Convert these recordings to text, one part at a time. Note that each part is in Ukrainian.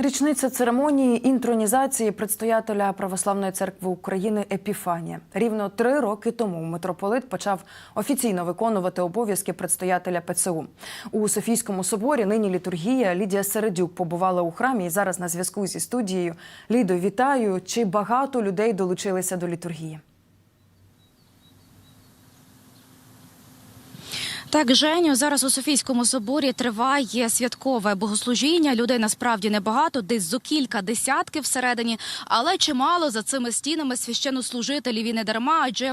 Річниця церемонії інтронізації предстоятеля Православної церкви України Епіфанія. Рівно три роки тому митрополит почав офіційно виконувати обов'язки предстоятеля ПЦУ. У Софійському соборі нині літургія. Лідія Середюк побувала у храмі і зараз на зв'язку зі студією. Лідо, вітаю! Чи багато людей долучилися до літургії? Так, Женю, зараз у Софійському соборі триває святкове богослужіння. Людей насправді небагато, десь зо кілька десятків всередині, але чимало за цими стінами священнослужителів і не дарма, адже.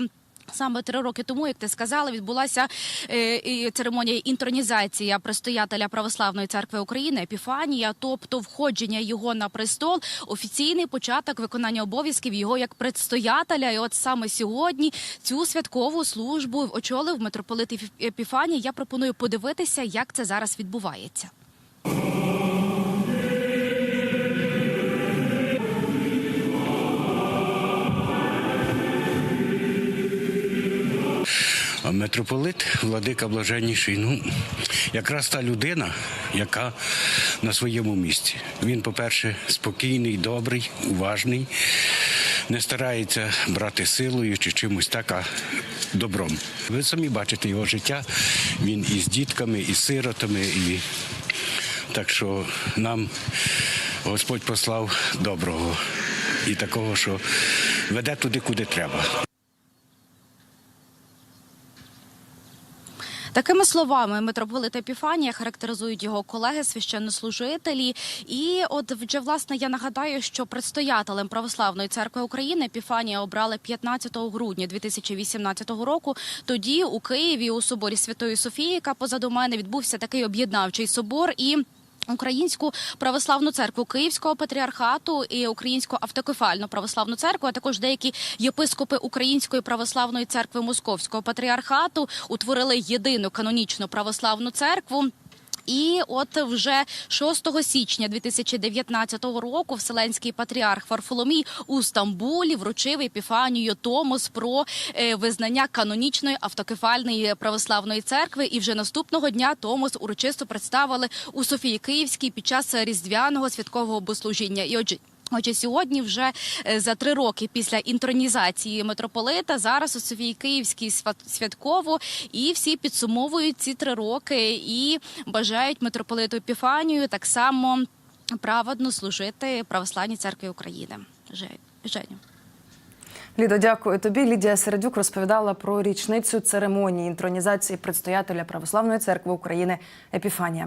Саме три роки тому, як ти сказала, відбулася е, церемонія інтронізації предстоятеля Православної церкви України Епіфанія, тобто входження його на престол, офіційний початок виконання обов'язків його як предстоятеля. І от саме сьогодні цю святкову службу очолив митрополит Епіфаній. Я пропоную подивитися, як це зараз відбувається. Митрополит Владика Блаженніший, ну якраз та людина, яка на своєму місці. Він, по-перше, спокійний, добрий, уважний, не старається брати силою чи чимось так, а добром. Ви самі бачите його життя. Він і з дітками, і з сиротами, і так що нам Господь послав доброго і такого, що веде туди, куди треба. Такими словами митрополита Епіфанія характеризують його колеги священнослужителі. І от вже власне я нагадаю, що предстоятелем Православної церкви України Епіфанія обрали 15 грудня 2018 року. Тоді у Києві у соборі Святої Софії, яка позаду мене відбувся такий об'єднавчий собор і. Українську православну церкву Київського патріархату і Українську автокефальну православну церкву, а також деякі єпископи Української православної церкви Московського патріархату утворили єдину канонічну православну церкву. І от вже 6 січня 2019 року Вселенський патріарх Варфоломій у Стамбулі вручив Епіфанію Томос про е, визнання канонічної автокефальної православної церкви. І вже наступного дня Томос урочисто представили у Софії Київській під час різдвяного святкового богослужіння. І отже. Отже, сьогодні вже е, за три роки після інтронізації митрополита зараз у Софії Київській свят- святково, і всі підсумовують ці три роки і бажають митрополиту Епіфанію так само праведно служити православній церкві України. Же- Женю. Лідо, дякую тобі. Лідія Середюк розповідала про річницю церемонії інтронізації предстоятеля Православної церкви України Епіфанія.